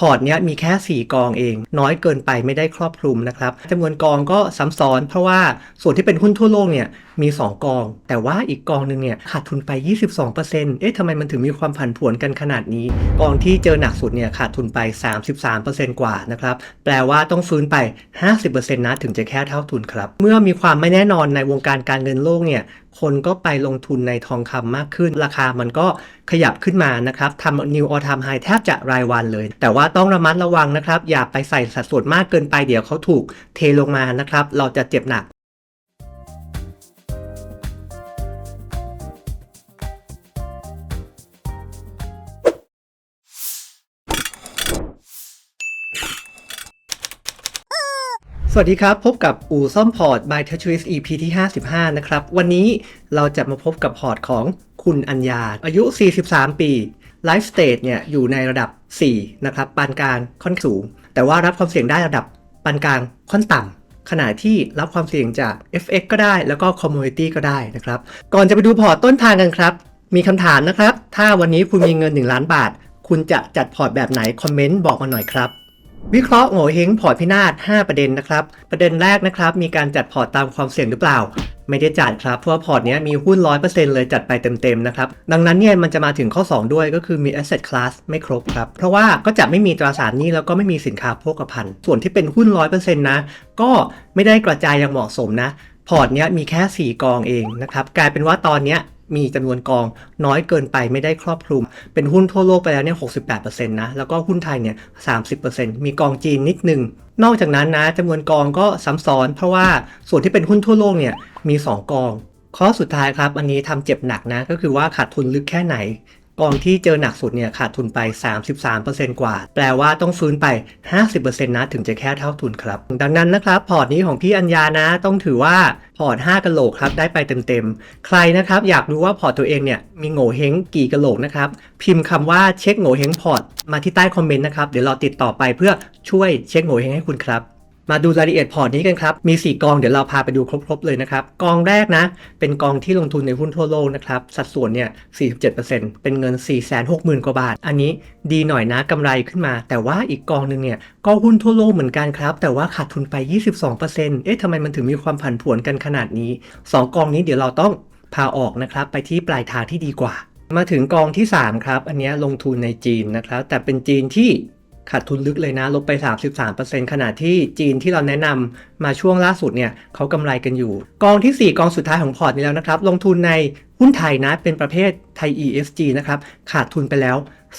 พอร์ตเนี้ยมีแค่ 4 กองเอง น้อยเกินไปไม่ได้ครอบคลุมนะครับจำนวนกองก็ซ้ำซ้อน เพราะว่าส่วนที่เป็นหุ้นทั่วโลกเนี่ย มี 2 กอง แต่ว่าอีกกองหนึ่งเนี่ยขาดทุนไป 22%เอ๊ะทำไมมันถึงมีความผันผวนกันขนาดนี้ กองที่เจอหนักสุดเนี่ยขาดทุนไป 33%กว่านะครับ แปลว่าต้องฟื้นไป 50%นะถึงจะแค่เท่าทุนครับ เมื่อมีความไม่แน่นอนในวงการการเงินโลกเนี่ยคนก็ไปลงทุนในทองคำมากขึ้น ราคามันก็ขยับขึ้นมานะครับทำ new all time high แทบจะรายวันเลย แต่ว่าต้องระมัดระวังนะครับ อย่าไปใส่สัดส่วนมากเกินไปเดี๋ยวเขาถูกเทลงมานะครับ เราจะเจ็บหนัก สวัสดีครับ พบกับอู่ซ่อมพอร์ต by t e t r i s EP ที่ 55 นะครับ วันนี้เราจะมาพบกับพอร์ตของคุณอัญญา อายุ 43 ปี Life Stage เนี่ยอยู่ในระดับ 4 นะครับ ปานกลางค่อนสูง แต่ว่ารับความเสี่ยงได้ระดับปานกลางค่อนต่ำขณะที่รับความเสี่ยงจาก FX ก็ได้แล้วก็ Commodity ก็ได้นะครับ ก่อนจะไปดูพอร์ตต้นทางกันครับ มีคำถามนะครับ ถ้าวันนี้คุณมีเงิน 1 ล้านบาท คุณจะจัดพอร์ตแบบไหนคอมเมนต์บอกมาหน่อยครับ วิเคราะห์โง่เฮงพอร์ตพินาศ 5 ประเด็นนะครับ ประเด็นแรกนะครับ มีการจัดพอร์ตตามความเสี่ยงหรือเปล่า ไม่ได้จัดครับ เพราะว่าพอร์ตนี้มีหุ้น 100%เลยจัดไปเต็มๆนะครับ ดังนั้นเนี่ยมันจะมาถึงข้อ 2 ด้วยก็คือมี asset class ไม่ครบครับ เพราะว่าก็จะไม่มีตราสารหนี้แล้วก็ไม่มีสินค้าโภคภัณฑ์ ส่วนที่เป็นหุ้น 100%นะ ก็ไม่ได้กระจายอย่างเหมาะสมนะ พอร์ตนี้มีแค่ 4 กองเองนะครับ กลายเป็นว่าตอนเนี้ย มีจำนวนกองน้อยเกินไปไม่ได้ครอบคลุม เป็นหุ้นทั่วโลกไปแล้วเนี่ย 68%นะ แล้วก็หุ้นไทยเนี่ย 30%มีกองจีนนิดนึง นอกจากนั้นนะจำนวนกองก็ซ้ำซ้อน เพราะว่าส่วนที่เป็นหุ้นทั่วโลกเนี่ยมี 2 กอง ข้อสุดท้ายครับ อันนี้ทำเจ็บหนักนะ ก็คือว่าขาดทุนลึกแค่ไหน กองที่เจอหนักสุดเนี่ยขาดทุนไป 33%กว่า แปลว่าต้องฟื้นไป 50%นะถึงจะแค่เท่าทุนครับ ดังนั้นนะครับพอร์ตนี้ของพี่อัญญานะ ต้องถือว่าพอร์ต5กะโหลกครับได้ไปเต็มๆ ใครนะครับอยากรู้ว่าพอร์ตตัวเองเนี่ยมีโง่เฮงกี่กะโหลกนะครับพิมพ์คำว่าเช็คโง่เฮงพอร์ตมาที่ใต้คอมเมนต์นะครับเดี๋ยวเราติดต่อไปเพื่อช่วยเช็คโง่เฮงให้คุณครับ มาดูรายละเอียดพอร์ตนี้กันครับ มี 4 กองเดี๋ยวเราพาไปดูครบ ๆ เลยนะครับ กองแรกนะ เป็นกองที่ลงทุนในหุ้นทั่วโลกนะครับ สัดส่วนเนี่ย 47%เป็นเงิน 460,000 กว่าบาท อันนี้ดีหน่อยนะกำไรขึ้นมา แต่ว่าอีกกองหนึ่งเนี่ยก็หุ้นทั่วโลกเหมือนกันครับ แต่ว่าขาดทุนไป 22%เอ๊ะทำไมมันถึงมีความผันผวนกันขนาดนี้ 2 กองนี้เดี๋ยวเราต้องพาออกนะครับไปที่ปลายทางที่ดีกว่า มาถึงกองที่ 3 ครับ อันนี้ลงทุนในจีนนะครับ แต่เป็นจีนที่ ขาดทุนลึกเลยนะ ลบไป 33%ขณะที่จีนที่เราแนะนำมาช่วงล่าสุดเนี่ยเขากำไรกันอยู่ กองที่ 4 กองสุดท้ายของพอร์ตนี้แล้วนะครับ ลงทุนในหุ้นไทยนะเป็นประเภทไทย ESG นะครับ ขาดทุนไปแล้ว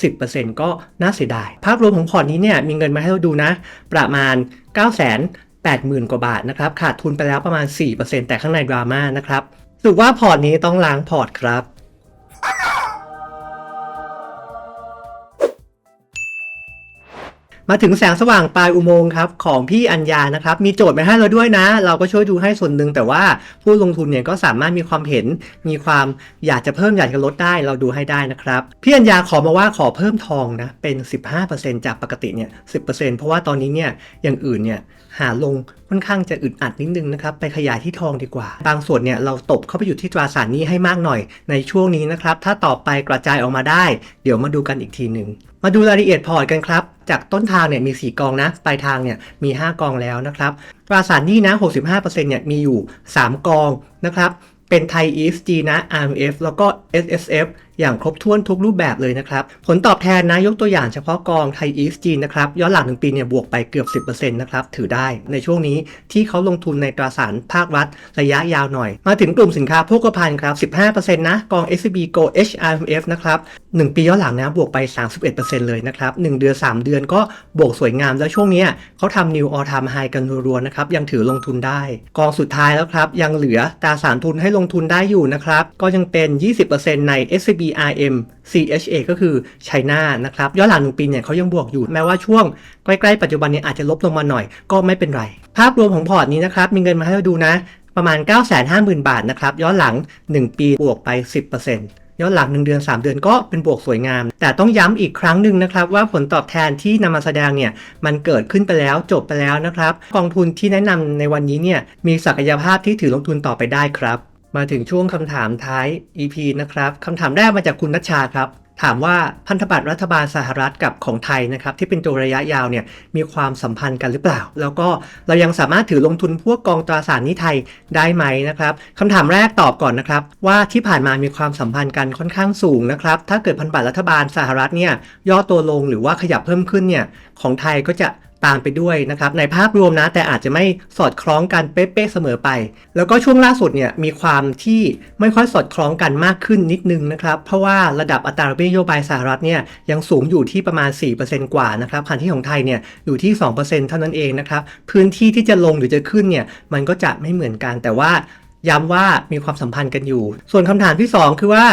10%ก็น่าเสียดาย ภาพรวมของพอร์ตนี้เนี่ยมีเงินมาให้เราดูนะ ประมาณ9 8 0 0 0 0 กว่าบาทนะครับ ขาดทุนไปแล้วประมาณ 4%แต่ข้างในดราม่านะครับสรุปว่าพอร์ตนี้ต้องล้างพอร์ตครับ มาถึงแสงสว่างปลายอุโมงค์ครับของพี่อัญญานะครับ มีโจทย์มาให้เราด้วยนะ เราก็ช่วยดูให้ส่วนหนึ่งแต่ว่าผู้ลงทุนเนี่ยก็สามารถมีความเห็น มีความอยากจะเพิ่มอยากจะลดได้เราดูให้ได้นะครับ พี่อัญญาขอมาว่าขอเพิ่มทองนะเป็น 15%จากปกติเนี่ย10%เพราะว่าตอนนี้เนี่ยอย่างอื่นเนี่ยหาลง ค่อนข้างจะอึดอัดนิดนึงนะครับไปขยายที่ทองดีกว่า บางส่วนเนี่ยเราตบเข้าไปอยู่ที่ตราสารนี้ให้มากหน่อยในช่วงนี้นะครับถ้าต่อไปกระจายออกมาได้ เดี๋ยวมาดูกันอีกทีหนึ่งมาดูรายละเอียดพอร์ตกันครับ จากต้นทางเนี่ยมี 4 กองนะ ปลายทางเนี่ยมี 5 กองแล้วนะครับตราสารนี้นะ 65%เนี่ยมีอยู่ 3 กองนะครับเป็นไทย ESG นะ RMF แล้วก็ SSF อย่างครบถ้วนทุกรูปแบบเลยนะครับผลตอบแทนนะยกตัวอย่างเฉพาะกองไทย ESG นนะครับย้อนหลังหนึ่งปีเนี่ยบวกไปเกือบ 10%นะครับถือได้ในช่วงนี้ที่เขาลงทุนในตราสารภาครัฐระยะยาวหน่อย มาถึงกลุ่มสินค้าโภคภัณฑ์ครับ 15%นะกอง SCB Go HRMF นะครับ 1 ปีย้อนหลังนะบวกไป 31%เลยนะครับ 1 เดือน 3 เดือนก็บวกสวยงามแล้วช่วงนี้เขาทำ New All Time High กันรัวๆนะครับ ยังถือลงทุนได้ กองสุดท้ายแล้วครับ ยังเหลือตราสารทุนให้ลงทุนได้อยู่นะครับ ก็ยังเป็น 20%ใน SCB CRM CHA ก็คือไชน่านะครับย้อนหลังหนึ่งปีเนี่ยเขายังบวกอยู่ แม้ว่าช่วงใกล้ๆปัจจุบันเนี่ยอาจจะลบลงมาหน่อยก็ไม่เป็นไร ภาพรวมของพอร์ตนี้นะครับมีเงินมาให้เราดูนะประมาณ 950,000 บาทนะครับย้อนหลัง 1 ปีบวกไป 10%ย้อนหลัง 1 เดือน 3 เดือนก็เป็นบวกสวยงาม แต่ต้องย้ำอีกครั้งหนึ่งนะครับ ว่าผลตอบแทนที่นำมาแสดงเนี่ยมันเกิดขึ้นไปแล้วจบไปแล้วนะครับ กองทุนที่แนะนำในวันนี้เนี่ยมีศักยภาพที่ถือลงทุนต่อไปได้ครับ มาถึงช่วงคำถามท้าย EP นะครับคำถามแรกมาจากคุณนัชชาครับ ถามว่าพันธบัตรรัฐบาลสหรัฐกับของไทยนะครับที่เป็นตัวระยะยาวเนี่ยมีความสัมพันธ์กันหรือเปล่า แล้วก็เรายังสามารถถือลงทุนพวกกองตราสารหนี้ไทยได้ไหมนะครับคำถามแรกตอบก่อนนะครับ ว่าที่ผ่านมามีความสัมพันธ์กันค่อนข้างสูงนะครับถ้าเกิดพันธบัตรรัฐบาลสหรัฐเนี่ยย่อตัวลงหรือว่าขยับเพิ่มขึ้นเนี่ยของไทยก็จะ ตามไปด้วยนะครับในภาพรวมนะแต่อาจจะไม่สอดคล้องกันเป๊ะๆเสมอไป แล้วก็ช่วงล่าสุดเนี่ยมีความที่ไม่ค่อยสอดคล้องกันมากขึ้นนิดนึงนะครับเพราะว่าระดับอัตราดอกเบี้ยนโยบายสหรัฐเนี่ยยังสูงอยู่ที่ประมาณ 4%กว่านะครับขณะที่ของไทยเนี่ยอยู่ที่ 2%เท่านั้นเองนะครับพื้นที่ที่จะลงหรือจะขึ้นเนี่ยมันก็จะไม่เหมือนกันแต่ว่าย้ำว่ามีความสัมพันธ์กันอยู่ ส่วนคำถามที่ 2 คือว่า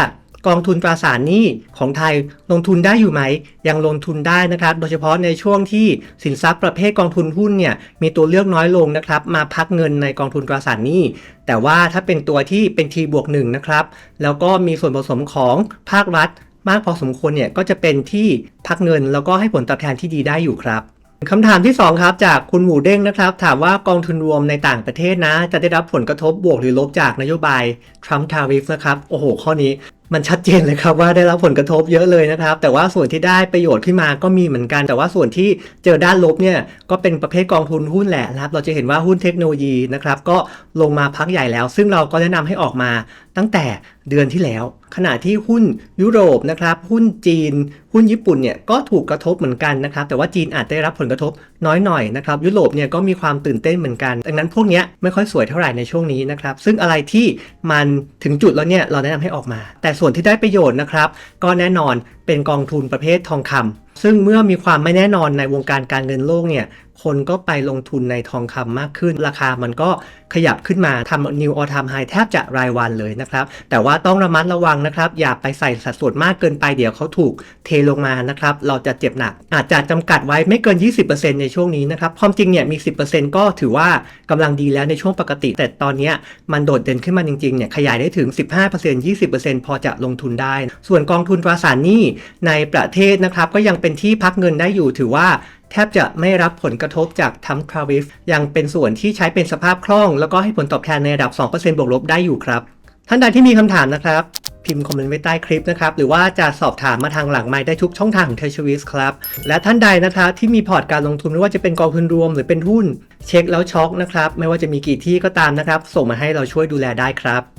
กองทุนตราสารหนี้ของไทยลงทุนได้อยู่ไหม ยังลงทุนได้นะครับ โดยเฉพาะในช่วงที่สินทรัพย์ประเภทกองทุนหุ้นเนี่ยมีตัวเลือกน้อยลงนะครับ มาพักเงินในกองทุนตราสารหนี้ แต่ว่าถ้าเป็นตัวที่เป็น T บวกหนึ่งนะครับ แล้วก็มีส่วนผสมของภาครัฐ มากพอสมควรเนี่ยก็จะเป็นที่พักเงิน แล้วก็ให้ผลตอบแทนที่ดีได้อยู่ครับคำถามที่ 2 ครับ จากคุณหมูเด้งนะครับ ถามว่ากองทุนรวมในต่างประเทศนะ จะได้รับผลกระทบ บวกหรือลบจากนโยบายทรัมป์ทาริฟนะครับ โอ้โห ข้อนี้ มันชัดเจนเลยครับว่าได้รับผลกระทบเยอะเลยนะครับ แต่ว่าส่วนที่ได้ประโยชน์ขึ้นมาก็มีเหมือนกัน แต่ว่าส่วนที่เจอด้านลบเนี่ยก็เป็นประเภทกองทุนหุ้นแหละนะครับ เราจะเห็นว่าหุ้นเทคโนโลยีนะครับก็ลงมาพักใหญ่แล้ว ซึ่งเราก็แนะนำให้ออกมาตั้งแต่ เดือนที่แล้ว ขณะที่หุ้นยุโรปนะครับหุ้นจีน หุ้นญี่ปุ่นเนี่ยก็ถูกกระทบเหมือนกันนะครับแต่ว่าจีนอาจได้รับผลกระทบน้อยหน่อยนะครับยุโรปเนี่ยก็มีความตื่นเต้นเหมือนกัน ดังนั้นพวกนี้ไม่ค่อยสวยเท่าไหร่ในช่วงนี้นะครับซึ่งอะไรที่มันถึงจุดแล้วเนี่ยเราแนะนำให้ออกมา แต่ส่วนที่ได้ประโยชน์นะครับก็แน่นอนเป็นกองทุนประเภททองคำ ซึ่งเมื่อมีความไม่แน่นอนในวงการการเงินโลกเนี่ยคนก็ไปลงทุนในทองคำมากขึ้น ราคามันก็ขยับขึ้นมาทำ new all time high แทบจะรายวันเลยนะครับ แต่ว่าต้องระมัดระวังนะครับ อย่าไปใส่สัดส่วนมากเกินไปเดี๋ยวเขาถูกเทลงมานะครับ เราจะเจ็บหนัก อาจจะจำกัดไว้ไม่เกิน 20%ในช่วงนี้นะครับ ความจริงเนี่ยมี 10%ก็ถือว่ากำลังดีแล้วในช่วงปกติ แต่ตอนนี้มันโดดเด่นขึ้นมาจริงๆเนี่ยขยายได้ถึง 15% 20%พอจะลงทุนได้ ส่วนกองทุนตราสารหนี้ในประเทศนะครับก็ยังเป็นเป็นที่พักเงินได้อยู่ถือว่าแทบจะไม่รับผลกระทบจากทัมทราวิฟยังเป็นส่วนที่ใช้เป็นสภาพคล่อง แล้วก็ให้ผลตอบแทนในระดับ 2%บวกลบได้อยู่ครับ ท่านใดที่มีคำถามนะครับ พิมพ์คอมเมนต์ไว้ใต้คลิปนะครับ หรือว่าจะสอบถามมาทางหลังไมค์ได้ทุกช่องทางของเทชวิสครับ และท่านใดนะครับที่มีพอร์ตการลงทุนไม่ว่าจะเป็นกองทุนรวมหรือเป็นหุ้น เช็คแล้วช็อกนะครับไม่ว่าจะมีกี่ที่ก็ตามนะครับ ส่งมาให้เราช่วยดูแลได้ครับ